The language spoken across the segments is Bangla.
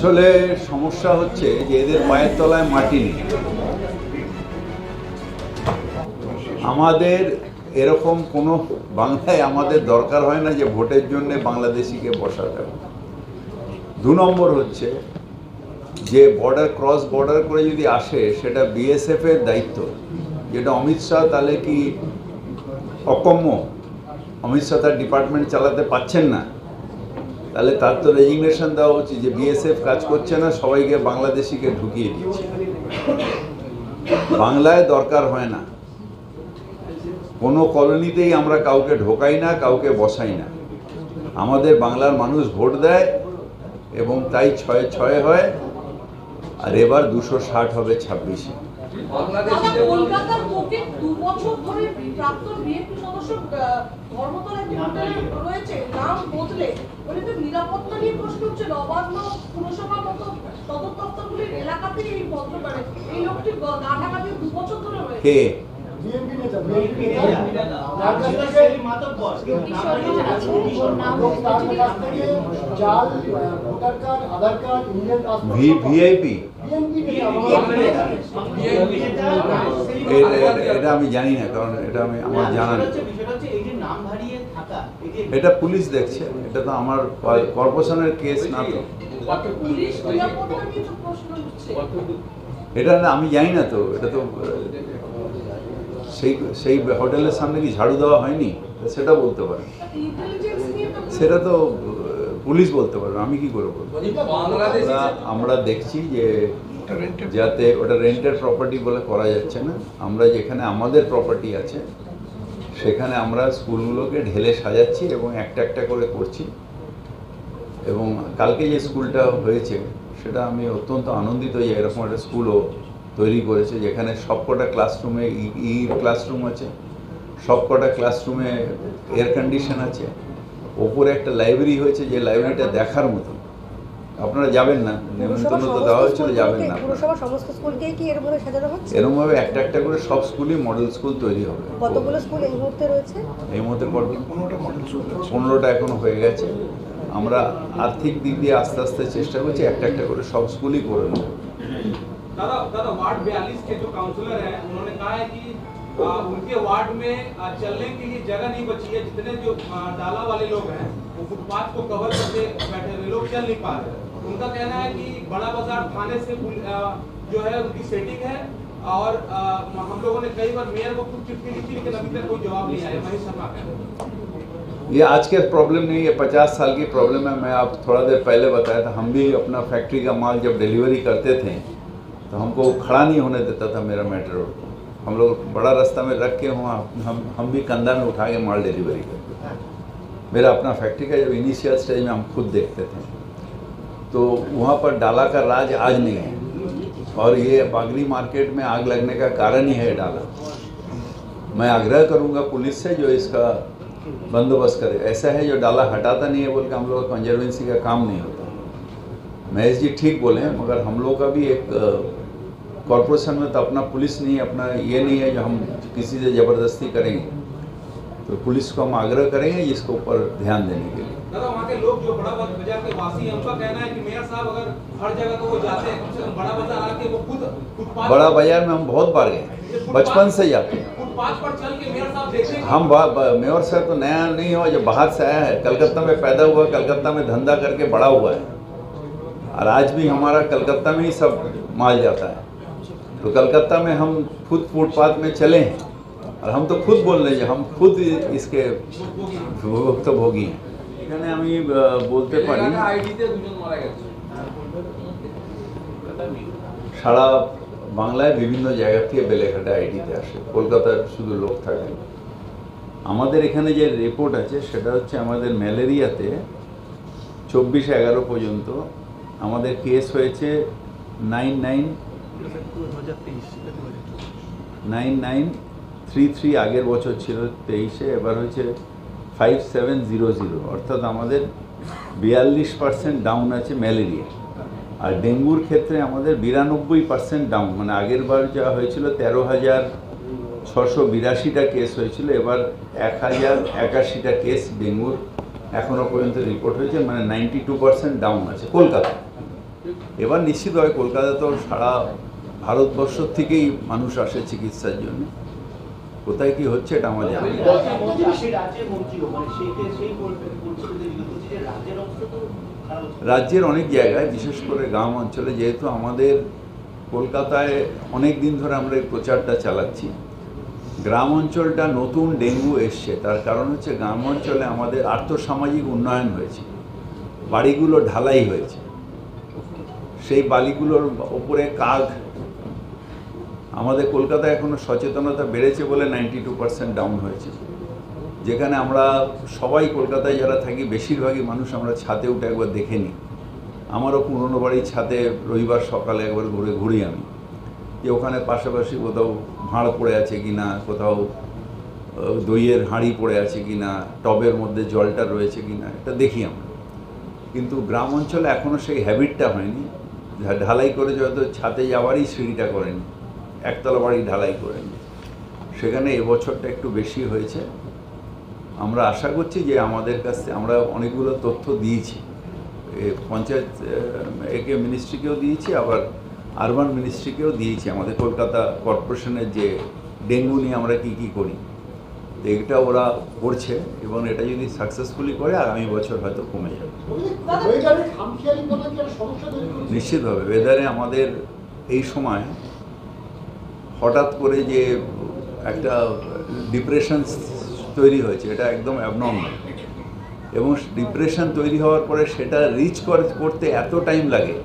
আসলে সমস্যা হচ্ছে যে এদের পায়ের তলায় মাটি নেই। আমাদের এরকম কোনো বাংলায় আমাদের দরকার হয় না যে ভোটের জন্য বাংলাদেশিকে বসাতে দু নম্বর হচ্ছে যে বর্ডার ক্রস বর্ডার করে যদি আসে, সেটা বিএসএফ এর দায়িত্ব। যেটা অমিত শাহ তাহলে কি অকম্য? অমিত শাহ তার ডিপার্টমেন্ট চালাতে পাচ্ছেন না। তাহলে তার তো রেজিগনেশন দেওয়া উচিত যে বিএসএফ কাজ করছে না সবাইকে বাংলাদেশিকে ঢুকিয়ে দিচ্ছে। বাংলায় দরকার হয় না। কোনো কলোনিতেই আমরা কাউকে ঢোকাই না কাউকে বসাই না। আমাদের বাংলার মানুষ ভোট দেয় এবং তাই ছয় ছয় হয় আর এবার দুশো ষাট হবে ছাব্বিশে। আহ, ধর্মতলা একটি রয়েছে? নাম বদলে। বলে তো নিরাপত্তা নিয়ে প্রশ্ন হচ্ছে নবান্ন পুরসভা মতো সদর দপ্তরগুলির এলাকাতেই এই ভদ্র মানে এই লোকটি গ- গা ঢাকা দিয়ে দু বছর ধরে রয়েছে। ভি ভিআইপি এটা আমি জানি না কারণ এটা আমি আমার জানা নেই। এটা পুলিশ দেখছে এটা তো আমার কর্পোরেশনের কেস না তো। এটা না আমি জানি না তো এটা তো সেই সেই হোটেলের সামনে কি ঝাড়ু দেওয়া হয়নি? সেটা বলতে পারে সেটা তো পুলিশ বলতে পারবে, আমি কি করে বলব? আমরা দেখছি যে যাতে ওটা রেন্টের প্রপার্টি বলে করা যাচ্ছে না। আমরা যেখানে আমাদের প্রপার্টি আছে, সেখানে আমরা স্কুলগুলোকে ঢেলে সাজাচ্ছি এবং একটা একটা করে করছি। এবং কালকে যে স্কুলটা হয়েছে, সেটা আমি অত্যন্ত আনন্দিত যে এরকম একটা স্কুলও তৈরি করেছে যেখানে সবকটা ক্লাসরুমে ই ক্লাসরুম আছে সবকটা ক্লাসরুমে এয়ার কন্ডিশন আছে ওপরে একটা লাইব্রেরি হয়েছে যে লাইব্রেরিটা দেখার মতো। আপনারা যাবেন না নেমন্তন্ন তো দেওয়া হয়েছিল যাবেন না। এরকমভাবে একটা একটা করে সব স্কুলই মডেল স্কুল তৈরি হবে। কতগুলো স্কুল এই মুহূর্তে রয়েছে? এই মডেল স্কুল পনেরোটা এখনও হয়ে গেছে। আমরা আর্থিক দিক দিয়ে আস্তে আস্তে চেষ্টা করছি একটা একটা করে সব স্কুলই করে নেব। दादा दादा वार्ड बयालीस के जो काउंसलर हैं उन्होंने कहा है कि आ, उनके वार्ड में आ, चलने के लिए जगह नहीं बची है जितने जो आ, डाला वाले लोग हैं वो फुटपाथ को कवर करके बैठे हुए लोग चल नहीं पा रहे उनका कहना है कि बड़ा बाज़ार थाने से आ, जो है उनकी सेटिंग है और आ, हम लोगों ने कई बार मेयर को खुद चिट्ठी लिखी लेकिन अभी तक कोई जवाब नहीं आया महेश शर्मा का। ये आज के प्रॉब्लम नहीं है पचास साल की प्रॉब्लम है। मैं आप थोड़ा देर पहले बताया था हम भी अपना फैक्ट्री का माल जब डिलीवरी करते थे तो हमको खड़ा नहीं होने देता था मेरा मेट्रो हम लोग बड़ा रास्ता में रख के वहाँ हम हम भी कंधा में उठा के माल डिलीवरी करते थे। मेरा अपना फैक्ट्री का जब इनिशियल स्टेज में हम खुद देखते थे तो वहाँ पर डाला का राज आज नहीं है। और ये बागरी मार्केट में आग लगने का कारण ही है डाला। मैं आग्रह करूँगा पुलिस से जो इसका बंदोबस्त करे। ऐसा है जो डाला हटाता नहीं है बोल के हम लोग कंजर्वेंसी का काम नहीं होता। महेश जी ठीक बोले मगर हम लोग का भी एक कॉरपोरेशन में तो अपना पुलिस नहीं है अपना ये नहीं है जो हम किसी से ज़बरदस्ती करेंगे। तो पुलिस को हम आग्रह करेंगे इसके ऊपर ध्यान देने के लिए। दादा वहाँ के लोग जो बड़ा बाज़ार के वासी हैं उनका कहना है कि मेयर साहब अगर हर जगह तो वो जाते हैं कम से कम बड़ा बाज़ार आके वो खुद बड़ा बाज़ार में हम बहुत बार गए। बचपन से जाते हैं। पर चल के मेयर साहब हम मेयर साहब तो नया नहीं हुआ जो बाहर से आया है कलकत्ता में पैदा हुआ कलकत्ता में धंधा करके बड़ा हुआ है। और आज भी हमारा कलकत्ता में ही सब माल जाता है। तो कलकत्ता में हम खुद फुटपाथ में चले हैं और हम तो खुद बोल रहे हैं हम खुद इसके ভুক্তভোগী हैं এখানে আমি আহ, বলতে পারি সারা বাংলায় বিভিন্ন জায়গা থেকে বেলেঘাটা আইডিতে আসে কলকাতার শুধু লোক থাকে আমাদের এখানে যে রিপোর্ট আছে সেটা হচ্ছে আমাদের ম্যালেরিয়াতে চব্বিশ এগারো পর্যন্ত আমাদের কেস হয়েছে nine nine nine nine three three আগের বছর ছিল তেইশে, এবার হয়েছে ফাইভ সেভেন জিরো জিরো অর্থাৎ আমাদের বিয়াল্লিশ পার্সেন্ট ডাউন আছে ম্যালেরিয়া। আর ডেঙ্গুর ক্ষেত্রে আমাদের বিরানব্বই পার্সেন্ট ডাউন মানে আগের বার যা হয়েছিল তেরো হাজার ছশো বিরাশিটা কেস হয়েছিল, এবার এক হাজার একাশিটা কেস ডেঙ্গুর এখনও পর্যন্ত রিপোর্ট হয়েছে। মানে নাইনটি টু পার্সেন্ট ডাউন আছে কলকাতা এবার নিশ্চিতভাবে কলকাতা তো সারা ভারতবর্ষ থেকেই মানুষ আসে চিকিৎসার জন্য। কোথায় কি হচ্ছে এটা আমার জানা মানে সেই সেই পরিস্থিতিতে বলছি যে রাজ্যের অবস্থা তো খারাপ হচ্ছে। রাজ্যের অনেক জায়গায় বিশেষ করে গ্রাম অঞ্চলে যেহেতু আমাদের কলকাতায় অনেক দিন ধরে আমরা এই প্রচারটা চালাচ্ছি গ্রাম অঞ্চলটা নতুন ডেঙ্গু এসছে। তার কারণ হচ্ছে গ্রাম অঞ্চলে আমাদের আর্থসামাজিক উন্নয়ন হয়েছে। বাড়িগুলো ঢালাই হয়েছে। সেই বালিগুলোর ওপরে কাক আমাদের কলকাতায় এখনও সচেতনতা বেড়েছে বলে নাইনটি টু পার্সেন্ট ডাউন হয়েছে। যেখানে আমরা সবাই কলকাতায় যারা থাকি, বেশিরভাগই মানুষ আমরা ছাদে উঠে একবার দেখে নিই। আমারও পুরনো বাড়ির ছাদে রবিবার সকালে একবার ঘুরে ঘুরি আমি। যে ওখানে পাশাপাশি কোথাও ভাঁড় পড়ে আছে কি না কোথাও দইয়ের হাঁড়ি পড়ে আছে কি না টবের মধ্যে জলটা রয়েছে কি না এটা দেখি আমরা। কিন্তু গ্রাম অঞ্চলে এখনও সেই হ্যাবিটটা হয়নি। ঢালাই করে হয়তো ছাদে যাওয়ারই সিঁড়িটা করেনি। একতলা বাড়ি ঢালাই করেনি সেখানে এবছরটা একটু বেশি হয়েছে। আমরা আশা করছি যে আমাদের কাছে আমরা অনেকগুলো তথ্য দিয়েছি। এ পঞ্চায়েত একে মিনিস্ট্রিকেও দিয়েছি আবার আরবান মিনিস্ট্রিকেও দিয়েছি। আমাদের কলকাতা কর্পোরেশনের যে ডেঙ্গু নিয়ে আমরা কি কি করি তো এটা ওরা করছে এবং এটা যদি সাকসেসফুলি করে আগামী বছর হয়তো কমে যাবে। নিশ্চিতভাবে। ওয়েদারে আমাদের এই সময় হঠাৎ করে যে একটা ডিপ্রেশন তৈরি হয়েছে, এটা একদম অ্যাবনর্মাল এবং ডিপ্রেশন তৈরি হওয়ার পরে সেটা রিচ করতে এত টাইম লাগে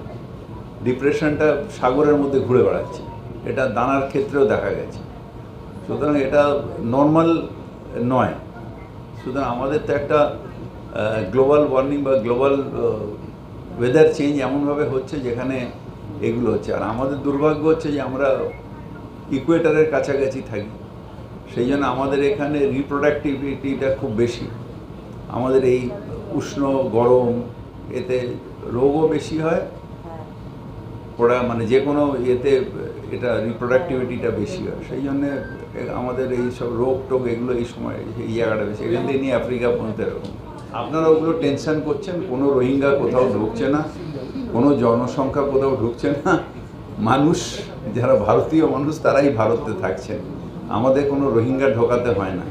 ডিপ্রেশনটা সাগরের মধ্যে ঘুরে বেড়াচ্ছে, এটা দানার ক্ষেত্রেও দেখা গেছে। সুতরাং এটা নর্মাল নয়। সুতরাং আমাদের তো একটা গ্লোবাল ওয়ার্মিং বা গ্লোবাল ওয়েদার চেঞ্জ এমনভাবে হচ্ছে যেখানে এগুলো হচ্ছে। আর আমাদের দুর্ভাগ্য হচ্ছে যে আমরা ইকুয়েটারের কাছাকাছি থাকি। সেই জন্য আমাদের এখানে রিপ্রোডাক্টিভিটিটা খুব বেশি। আমাদের এই উষ্ণ গরম, এতে রোগও বেশি হয়। ওরা মানে যে কোনো ইয়েতে এটা রিপ্রোডাক্টিভিটিটা বেশি হয়। সেই জন্যে আমাদের এই সব রোগ টোগ এগুলো এই সময় এই জায়গাটা বেশি। এখান থেকে নিয়ে আফ্রিকা পর্যন্ত এরকম। আপনারা ওগুলো টেনশন করছেন, কোনো রোহিঙ্গা কোথাও ঢুকছে না, কোনো জনসংখ্যা কোথাও ঢুকছে না। মানুষ যারা ভারতীয় মানুষ, তারাই ভারতে থাকছেন। আমাদের কোনো রোহিঙ্গা ঢোকাতে হয় না।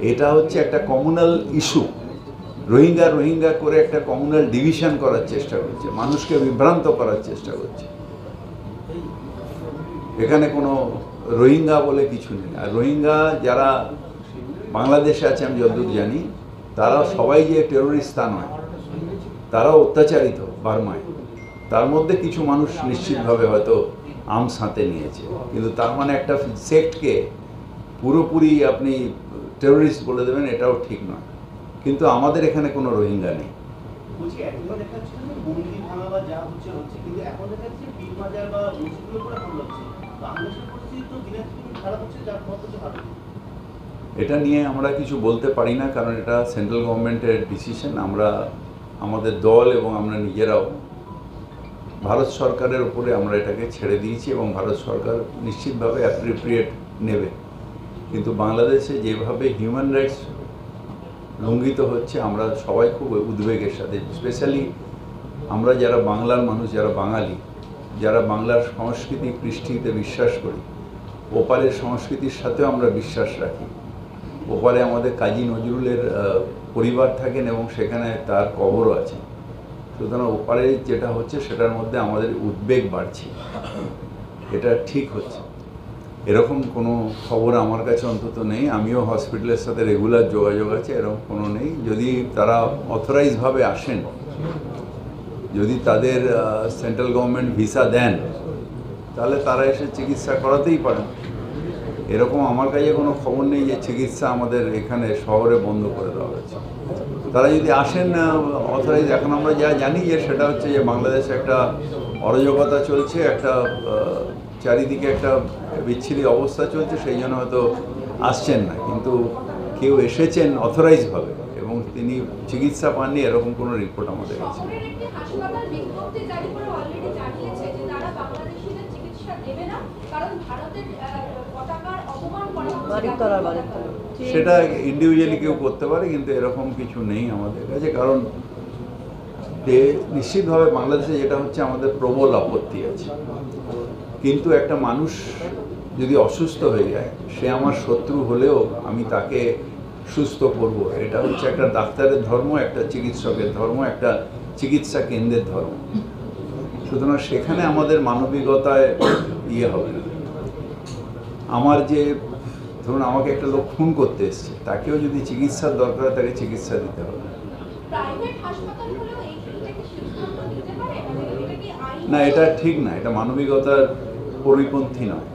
এটা হচ্ছে একটা কমিউনাল ইস্যু রোহিঙ্গা রোহিঙ্গা করে একটা কমিউনাল ডিভিশন করার চেষ্টা করছে। মানুষকে বিভ্রান্ত করার চেষ্টা করছে। এখানে কোনো রোহিঙ্গা বলে কিছু নেই। আর রোহিঙ্গা যারা বাংলাদেশে আছে, আমি যতদূর জানি, তারা সবাই যে টেরোরিস্ট তা নয়। তারাও অত্যাচারিত বার্মায়। তার মধ্যে কিছু মানুষ নিশ্চিতভাবে হয়তো আম সাঁতে নিয়েছে। কিন্তু তার মানে একটা সেক্টকে পুরোপুরি আপনি টেরোরিস্ট বলে দেবেন এটাও ঠিক নয়। কিন্তু আমাদের এখানে কোনো রোহিঙ্গা নেই। এটা নিয়ে আমরা কিছু বলতে পারি না কারণ এটা সেন্ট্রাল গভর্নমেন্টের ডিসিশন আমরা আমাদের দল এবং আমরা নিজেরাও ভারত সরকারের উপরে আমরা এটাকে ছেড়ে দিয়েছি এবং ভারত সরকার নিশ্চিতভাবে অ্যাপ্রিপ্রিয়েট নেবে। কিন্তু বাংলাদেশে যেভাবে হিউম্যান রাইটস লঙ্ঘিত হচ্ছে, আমরা সবাই খুব উদ্বেগের সাথে স্পেশালি আমরা যারা বাংলার মানুষ, যারা বাঙালি, যারা বাংলার সংস্কৃতি কৃষ্টিতে বিশ্বাস করি, ওপারের সংস্কৃতির সাথেও আমরা বিশ্বাস রাখি। ওপারে আমাদের কাজী নজরুলের পরিবার থাকেন এবং সেখানে তার কবরও আছে। সুতরাং ওপারে যেটা হচ্ছে, সেটার মধ্যে আমাদের উদ্বেগ বাড়ছে। এটা ঠিক হচ্ছে। এরকম কোনো খবর আমার কাছে অন্তত নেই। আমিও হসপিটালের সাথে রেগুলার যোগাযোগ আছে, এরকম কোনো নেই। যদি তারা অথরাইজভাবে আসেন, যদি তাদের সেন্ট্রাল গভর্নমেন্ট ভিসা দেন, তাহলে তারা এসে চিকিৎসা করাতেই পারেন। এরকম আমার কাছে কোনো খবর নেই যে চিকিৎসা আমাদের এখানে শহরে বন্ধ করে দেওয়া হয়েছে। তারা যদি আসেন অথরাইজ এখন আমরা যা জানি যে সেটা হচ্ছে যে বাংলাদেশে একটা অরাজকতা চলছে, একটা চারিদিকে একটা বিচ্ছিরি অবস্থা চলছে, সেই জন্য হয়তো আসছেন না। কিন্তু কেউ এসেছেন অথরাইজভাবে এবং তিনি চিকিৎসা পাননি, এরকম কোনো রিপোর্ট আমাদের কাছে কারণ ভারতের আহ, পতাকার অপমান করা হচ্ছে সেটা ইন্ডিভিজুয়ালি কেউ করতে পারে, কিন্তু এরকম কিছু নেই আমাদের কাছে, কারণ নিশ্চিতভাবে বাংলাদেশে যেটা হচ্ছে আমাদের প্রবল আপত্তি আছে। কিন্তু একটা মানুষ যদি অসুস্থ হয়ে যায়, সে আমার শত্রু হলেও আমি তাকে সুস্থ করব। এটা হচ্ছে একটা ডাক্তারের ধর্ম, একটা চিকিৎসকের ধর্ম, একটা চিকিৎসা কেন্দ্রের ধর্ম। সুতরাং সেখানে আমাদের মানবিকতায় ইয়ে হবে না। আমার যে ধরুন আমাকে একটা লোক খুন করতে এসছে তাকেও যদি চিকিৎসার দরকার তাকে চিকিৎসা দিতে হবে। মানে না এটা ঠিক না এটা মানবিকতার পরিপন্থী নয়।